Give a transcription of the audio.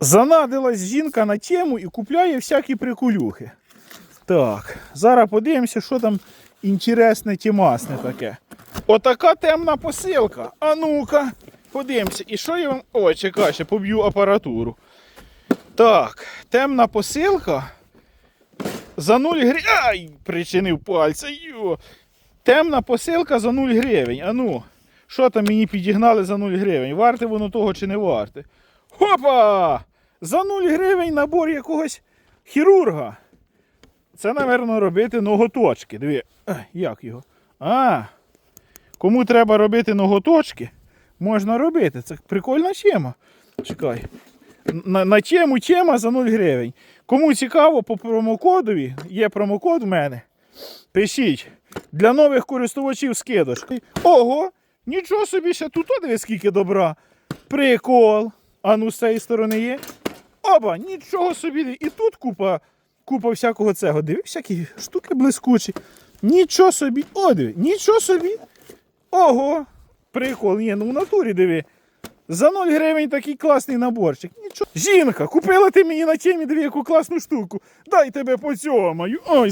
Занадилась жінка на тему і купляє всякі приколюхи. Так, зараз подивимося, що там інтересне тімасне таке. Отака темна посилка. А ну-ка, подивимося. І що я вам. Ой, чекай, ще поб'ю апаратуру. Так, темна посилка. За 0 гривень. Ай! Причинив пальця. Йо. Темна посилка за 0 гривень. А ну, що там мені підігнали за 0 гривень? Варте воно того чи не варте? Хопа! За 0 гривень набор якогось хірурга. Це, напевно, робити ноготочки. Диви, як його? А, кому треба робити ноготочки, можна робити. Це прикольна тема. Чекай. На, на тему тема за 0 гривень. Кому цікаво, по промокодові, є промокод в мене. Пишіть. Для нових користувачів скидочка. Ого! Нічого собі ще тут о, диви, скільки добра. Прикол. А ну з цієї сторони є. Оба, нічого собі. І тут купа, купа всякого цього. Диви, всякі штуки блискучі. Нічого собі. О, диви, нічого собі. Ого. Прикол. Ні, ну в натурі диви. За 0 гривень такий класний наборчик. Нічого. Жінка, купила ти мені на темі диви, яку класну штуку. Дай тебе поцьомаю. Ой,